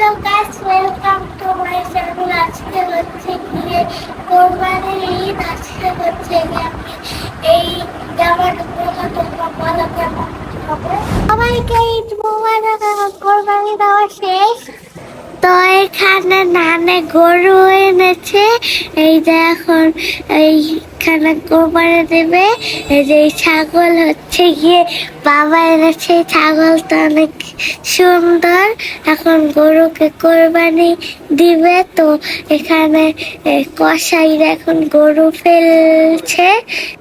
Hello guys welcome to my channel আজকে হচ্ছে গিয়ে কোরবানির ঈদ, আজকে হচ্ছে গিয়ে আমি এই জামাটা পরে তোমরা বলো, কেমন সবাইকে ঈদ মোবারক আমার কোরবানি দেওয়া শেষ। তো এখানে নানে গরু এনেছে। এই যে এখন এইখানে কোরবানি দেবে। যে ছাগল হচ্ছে গিয়ে বাবা এনেছে। ছাগলটা অনেক সুন্দর। এখন গরুকে কোরবানি দিবে। তো এখানে এ, কসাইরা এখন গরু ফেলছে।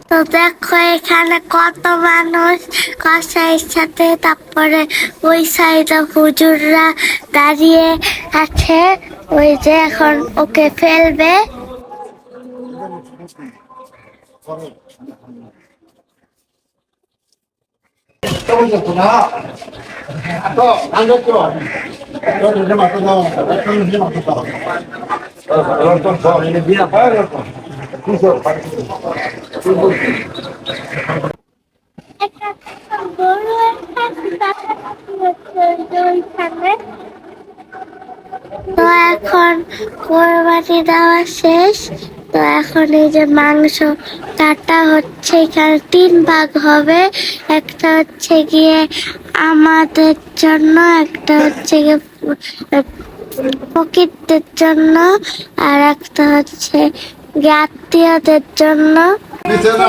তো দেখো এখানে কত মানুষ কসাইয়ের সাথে। তারপরে ওই সাইডে হুজুররা দাঁড়িয়ে আছে। ওই যে এখন ওকে ফেলবে। তো এখন কোরবানি দেওয়া শেষ। তো এখন এই যে মাংস কাটা হচ্ছে, এখানে তিন ভাগ হবে। একটা হচ্ছে গিয়ে আমাদের জন্য, একটা হচ্ছে গিয়ে প্রকৃতির জন্য, আর একটা হচ্ছে আত্মীয়দের জন্য। নিচেরা